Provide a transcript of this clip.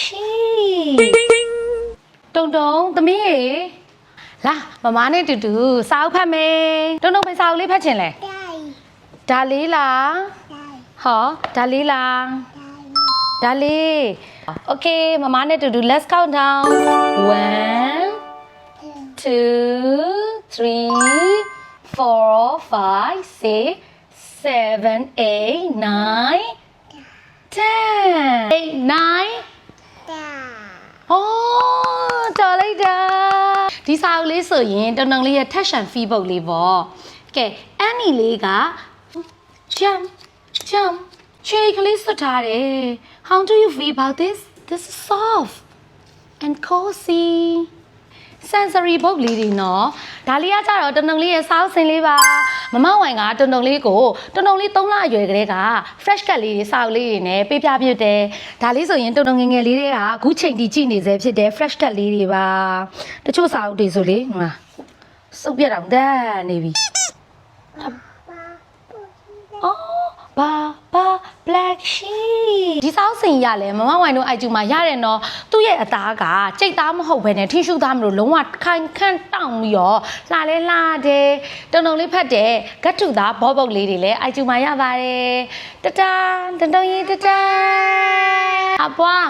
ရှိတုံတုံသမီးရေလာမမနဲ့တူတူစာအုပ်ဖတ်မယ်တုံတုံဖယ်စာအုပ်လေးဖတ်ချင်လဲဒါလေးလားဟောဒါလေးလားဒါလေးโอเคမမနဲ့တူတူ let's count down 1 2 3 4 5 6 7 8 9 10 8 ဒီစာအုပ်လေးဆိုရင်တနင်္ဂနွေရဲ့ touch and feel ပုတ်လေးပေါ့ကဲအန်နီလေးက jump jump ချေကလေးစွတ်ထားတယ် how do you feel about this this is soft and cozy sensory book လေးတွေနော်ဒါလေးကကြတော့တနုံလေးရဲ့စောင်းစင်လေးပါမမဝိုင်ကတနုံလေးကိုတနုံလေး3လအရွယ်ကလေးက fresh cut လေးတွေစောက်လေးတွေနဲ့ပေးပြပြတယ်ဒါလေးဆိုရင်တနုံငယ်ငယ်လေးတွေကအခုချိန်ထိကြည့်နေစေဖြစ်တယ် fresh cut လေးတွေပါတချို့စာအုပ်တွေဆိုလေဟိုမှာစုပ်ပြတ်အောင်တန်းနေပြီအော်ဘာဘာ black sheep ဒီစောင်းစင်ရလဲမမဝိုင်တို့အိုက်ကျူမှာရတယ်နော်သူ့ရဲ့အသားကကြိတ်သားမဟုတ်ဘဲနဲ့ထင်းရှူသားမလို့လုံးဝခိုင်ခန့်တောင့်ပြီးတော့လှလဲလှတယ်တုံတုံလေးဖတ်တယ်ဂတ်ထုသားဘောပုတ်လေးတွေလည်းအိုက်ကျူမှာရပါတယ်တတန်တန်တုံကြီးတတန်အပွား